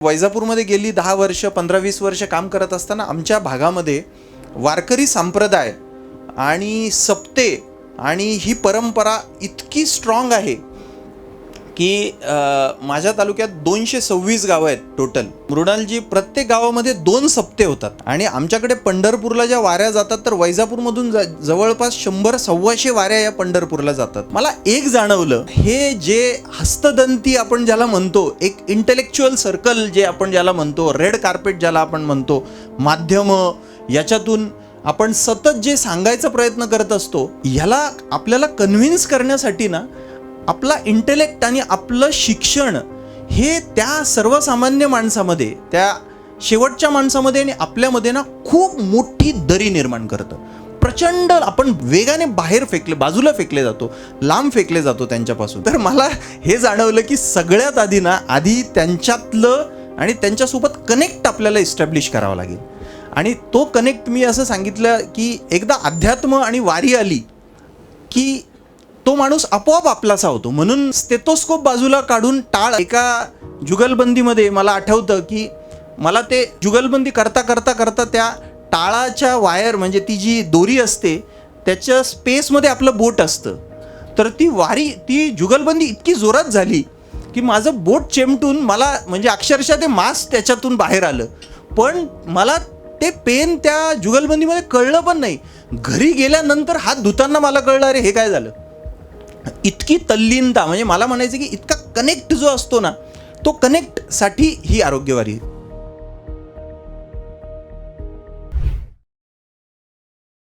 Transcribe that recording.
वैजापूरमध्ये गेली दहा वर्ष पंधरा वीस वर्ष काम करत असताना आमच्या भागामध्ये वारकरी संप्रदाय आणि सप्ते आणि ही परंपरा इतकी स्ट्रॉंग आहे की माझ्या तालुक्यात दोनशे सव्वीस गावं आहेत टोटल मृणालजी प्रत्येक गावामध्ये दोन सप्ते होतात. आणि आमच्याकडे पंढरपूरला ज्या वाऱ्या जातात तर वैजापूरमधून जवळपास शंभर सव्वाशे वाऱ्या या पंढरपूरला जातात. मला एक जाणवलं हे जे हस्तदंती आपण ज्याला म्हणतो एक इंटेलेक्च्युअल सर्कल जे आपण ज्याला म्हणतो रेड कार्पेट ज्याला आपण म्हणतो माध्यमं याच्यातून आपण सतत जे सांगायचा प्रयत्न करत असतो ह्याला आपल्याला कन्व्हिन्स करण्यासाठी ना आपला इंटेलेक्ट आणि आपलं शिक्षण हे त्या सर्वसामान्य माणसामध्ये त्या शेवटच्या माणसामध्ये आणि आपल्यामध्ये ना खूप मोठी दरी निर्माण करतं. प्रचंड आपण वेगाने बाहेर फेकले बाजूला फेकले जातो लांब फेकले जातो त्यांच्यापासून. तर मला हे जाणवलं की सगळ्यात आधी ना आधी त्यांच्यातलं आणि त्यांच्यासोबत कनेक्ट आपल्याला इस्टॅब्लिश करावं लागेल. आणि तो कनेक्ट मी असं सांगितलं की एकदा अध्यात्म आणि वारी आली की तो माणूस आपोआप आपलासा होतो. म्हणून स्टेथोस्कोप बाजूला काढून टाळ एका जुगलबंदीमध्ये मला आठवतं की मला ते जुगलबंदी करता करता करता त्या टाळाच्या वायर म्हणजे ती जी दोरी असते त्याच्या स्पेसमध्ये आपलं बोट असतं. तर ती वारी ती जुगलबंदी इतकी जोरात झाली की माझं बोट चेमटून मला म्हणजे अक्षरशः ते मास त्याच्यातून बाहेर आलं. पण मला ते पेन त्या जुगलबंदीमध्ये कळलं पण नाही. घरी गेल्यानंतर हात धुताना मला कळलं अरे हे काय झालं? इतकी तल्लीनता म्हणजे मला म्हणायचं की इतका कनेक्ट जो असतो ना तो कनेक्टसाठी ही आरोग्यवारी